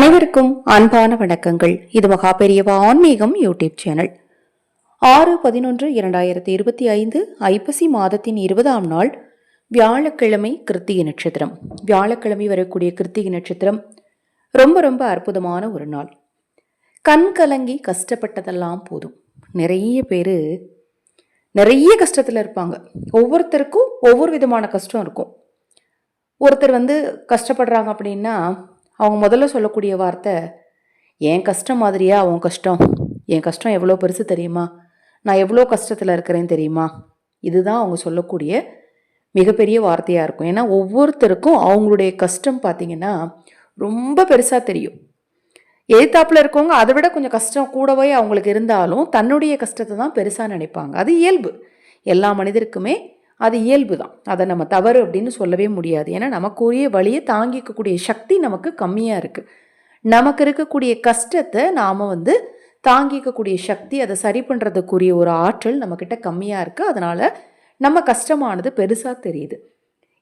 அனைவருக்கும் அன்பான வணக்கங்கள். இது மகா பெரியவா ஆன்மீகம் யூடியூப் சேனல். ஆறு பதினொன்று இரண்டாயிரத்தி இருபத்தி ஐந்து ஐப்பசி மாதத்தின் இருபதாம் நாள் வியாழக்கிழமை கிருத்திகை நட்சத்திரம். வியாழக்கிழமை வரக்கூடிய கிருத்திகை நட்சத்திரம் ரொம்ப ரொம்ப அற்புதமான ஒரு நாள். கண் கலங்கி கஷ்டப்பட்டதெல்லாம் போதும். நிறைய பேர் நிறைய கஷ்டத்தில் இருப்பாங்க. ஒவ்வொருத்தருக்கும் ஒவ்வொரு விதமான கஷ்டம் இருக்கும். ஒருத்தர் வந்து கஷ்டப்படுறாங்க அப்படின்னா அவங்க முதல்ல சொல்லக்கூடிய வார்த்தை என் கஷ்டம் மாதிரியா? உன் கஷ்டம். என் கஷ்டம் எவ்வளோ பெருசு தெரியுமா? நான் எவ்வளோ கஷ்டத்தில் இருக்கிறேன் தெரியுமா? இதுதான் அவங்க சொல்லக்கூடிய மிகப்பெரிய வார்த்தையாக இருக்கும். ஏன்னா ஒவ்வொருத்தருக்கும் அவங்களுடைய கஷ்டம் பார்த்திங்கன்னா ரொம்ப பெருசாக தெரியும். எழுத்தாப்பில் இருக்கவங்க அதை விட கொஞ்சம் கஷ்டம் கூடவே அவங்களுக்கு இருந்தாலும் தன்னுடைய கஷ்டத்தை தான் பெருசாக நினைப்பாங்க. அது இயல்பு. எல்லா மனிதருக்குமே அது இயல்பு தான் அதை நம்ம தவறு அப்படின்னு சொல்லவே முடியாது. ஏன்னா நமக்குரிய வழியை தாங்கிக்கக்கூடிய சக்தி நமக்கு கம்மியாக இருக்குது நமக்கு இருக்கக்கூடிய கஷ்டத்தை நாம் வந்து தாங்கிக்கக்கூடிய சக்தி அதை சரி பண்ணுறதுக்குரிய ஒரு ஆற்றல் நம்மக்கிட்ட கம்மியாக இருக்குது அதனால் நம்ம கஷ்டமானது பெருசாக தெரியுது.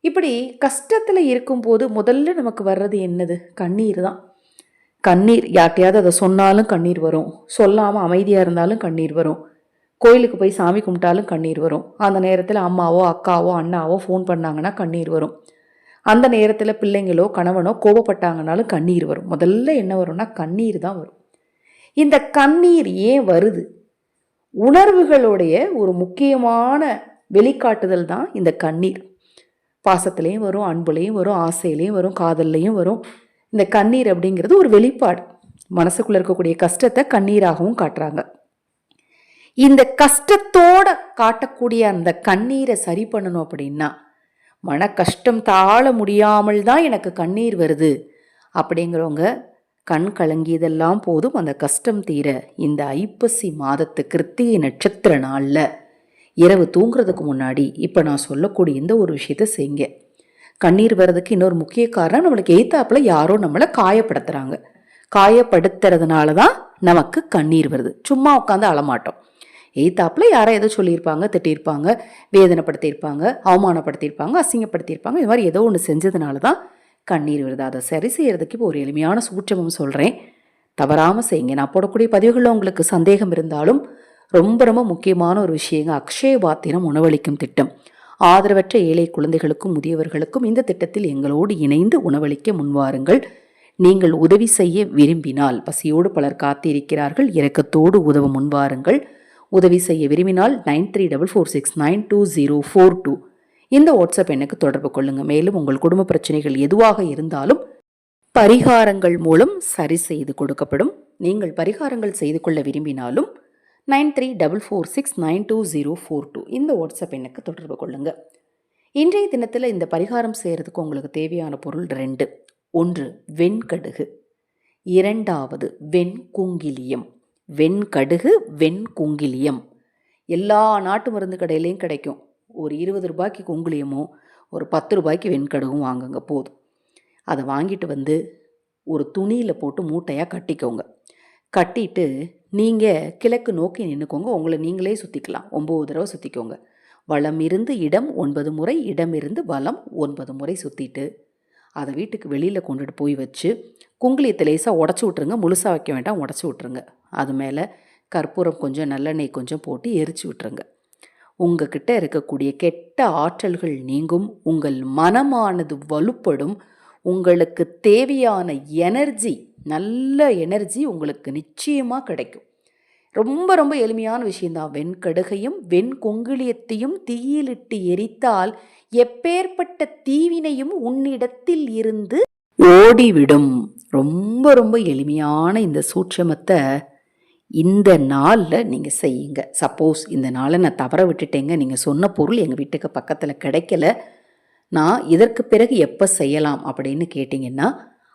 இப்படி கஷ்டத்தில் இருக்கும்போது முதல்ல நமக்கு வர்றது என்னது? கண்ணீர் தான். கண்ணீர் யார்கிட்டையாவது அதை சொன்னாலும் கண்ணீர் வரும். சொல்லாமல் அமைதியாக இருந்தாலும் கண்ணீர் வரும். கோயிலுக்கு போய் சாமி கும்பிட்டாலும் கண்ணீர் வரும். அந்த நேரத்தில் அம்மாவோ அக்காவோ அண்ணாவோ ஃபோன் பண்ணாங்கன்னா கண்ணீர் வரும். அந்த நேரத்தில் பிள்ளைங்களோ கணவனோ கோபப்பட்டாங்கனாலும் கண்ணீர் வரும். முதல்ல என்ன வரும்னா கண்ணீர் தான் வரும். இந்த கண்ணீர் ஏன் வருது? உணர்வுகளுடைய ஒரு முக்கியமான வெளிக்காட்டுதல் தான் இந்த கண்ணீர். பாசத்துலேயும் வரும் அன்புலேயும் வரும் ஆசையிலையும் வரும் காதல்லையும் வரும். இந்த கண்ணீர் அப்படிங்கிறது ஒரு வெளிப்பாடு. மனசுக்குள்ளே இருக்கக்கூடிய கஷ்டத்தை கண்ணீராகவும் காட்டுறாங்க. இந்த கஷ்டத்தோட காட்டக்கூடிய அந்த கண்ணீரை சரி பண்ணணும் அப்படின்னா மன கஷ்டம் தாழ முடியாமல் தான் எனக்கு கண்ணீர் வருது. அப்படிங்கிறவங்க கண் கலங்கியதெல்லாம் போதும். அந்த கஷ்டம் தீர இந்த ஐப்பசி மாதத்து கிருத்திகை நட்சத்திர நாளில் இரவு தூங்குறதுக்கு முன்னாடி இப்போ நான் சொல்லக்கூடிய இந்த ஒரு விஷயத்த செய்யுங்க. கண்ணீர் வர்றதுக்கு இன்னொரு முக்கிய காரணம் நம்மளுக்கு எய்த்தாப்பில் யாரோ நம்மளை காயப்படுத்துகிறாங்க காயப்படுத்துறதுனால தான் நமக்கு கண்ணீர் வருது. சும்மா உட்காந்து அழமாட்டோம் எய்த்தாப்பில் யாரை ஏதோ சொல்லியிருப்பாங்க திட்டியிருப்பாங்க வேதனைப்படுத்தியிருப்பாங்க அவமானப்படுத்தியிருப்பாங்க அசிங்கப்படுத்தியிருப்பாங்க. இது மாதிரி ஏதோ ஒன்று செஞ்சதுனால தான் கண்ணீர் வருது. அதை சரி செய்கிறதுக்கு இப்போ ஒரு எளிமையான சூற்றமும் சொல்கிறேன் தவறாமல் செய்யுங்க. நான் போடக்கூடிய பதிவுகளில் உங்களுக்கு சந்தேகம் இருந்தாலும் ரொம்ப ரொம்ப முக்கியமான ஒரு விஷயங்க. அக்ஷய பாத்திரம் உணவளிக்கும் திட்டம். ஆதரவற்ற ஏழை குழந்தைகளுக்கும் முதியவர்களுக்கும் இந்த திட்டத்தில் எங்களோடு இணைந்து உணவளிக்க முன்வாருங்கள். நீங்கள் உதவி செய்ய விரும்பினால் பசியோடு பலர் காத்திருக்கிறார்கள். இரக்கத்தோடு உதவ முன்வாருங்கள். உதவி செய்ய விரும்பினால் nine three double four six nine two zero four two இந்த வாட்ஸ்அப் எண்ணுக்கு தொடர்பு கொள்ளுங்கள் மேலும் உங்கள் குடும்ப பிரச்சனைகள் எதுவாக இருந்தாலும் பரிகாரங்கள் மூலம் சரி செய்து கொடுக்கப்படும். நீங்கள் பரிகாரங்கள் செய்து கொள்ள விரும்பினாலும் nine three double four six nine two zero four two இந்த வாட்ஸ்அப் எண்ணுக்கு தொடர்பு கொள்ளுங்கள் இன்றைய தினத்தில் இந்த பரிகாரம் செய்கிறதுக்கு உங்களுக்கு தேவையான பொருள் ரெண்டு. ஒன்று வெண்கடுகு. இரண்டாவது வெண்குங்கிலியம். வெண்கடுகு வெண்குங்கிலியம். எல்லா நாட்டு மருந்து கடையிலையும் கிடைக்கும். ஒரு இருபது ரூபாய்க்கு குங்குலியமும் ஒரு பத்து ரூபாய்க்கு வெண்கடுகும் வாங்குங்க போதும். அதை வாங்கிட்டு வந்து ஒரு துணியில் போட்டு மூட்டையாக கட்டிக்கோங்க. கட்டிட்டு நீங்கள் கிழக்கு நோக்கி நின்றுக்கோங்க உங்களை நீங்களே சுற்றிக்கலாம் ஒம்பது தடவை சுற்றிக்கோங்க வளம் இருந்து இடம் ஒன்பது முறை இடம் இருந்து வளம் ஒன்பது முறை சுற்றிட்டு அதை வீட்டுக்கு வெளியில் கொண்டுட்டு போய் வச்சு குங்குளியத்தை லேசாக உடச்சி விட்ருங்க முழுசாக வைக்க வேண்டாம். உடச்சி விட்ருங்க அது மேலே கற்பூரம் கொஞ்சம் நல்லெண்ணெய் கொஞ்சம் போட்டு எரிச்சு விட்ருங்க உங்ககிட்ட இருக்கக்கூடிய கெட்ட ஆற்றல்கள் நீங்கும் உங்கள் மனமானது வலுப்படும் உங்களுக்கு தேவையான எனர்ஜி நல்ல எனர்ஜி உங்களுக்கு நிச்சயமாக கிடைக்கும். ரொம்ப ரொம்ப எளிமையான விஷயந்தான் வெண்கடுகையும் வெண்கொங்கிலியத்தையும் தீயிலிட்டு எரித்தால் எப்பேற்பட்ட தீவினையும் உன்னிடத்தில் இருந்து ஓடிவிடும். ரொம்ப ரொம்ப எளிமையான இந்த சூட்சமத்தை இந்த நாளில் நீங்கள் செய்யுங்க. சப்போஸ் இந்த நாளை நான் தவற விட்டுட்டேங்க. நீங்கள் சொன்ன பொருள் எங்கள் வீட்டுக்கு பக்கத்தில் கிடைக்கல. நான் இதற்கு பிறகு எப்போ செய்யலாம் அப்படின்னு கேட்டிங்கன்னா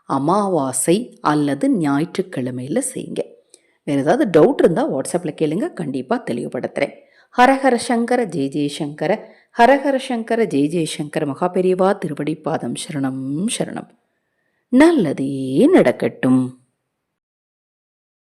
அமாவாசை அல்லது ஞாயிற்றுக்கிழமையில் செய்யுங்க. வேறு ஏதாவது டவுட் இருந்தால் வாட்ஸ்அப்பில் கேளுங்க. கண்டிப்பாக தெளிவுபடுத்துகிறேன் ஹரஹர சங்கர ஜெய ஜெயசங்கர ஹரஹர சங்கர ஜெய ஜெயசங்கர மகாபெரிவா திருவடி பாதம் சரணம் சரணம். நல்லதே நடக்கட்டும்.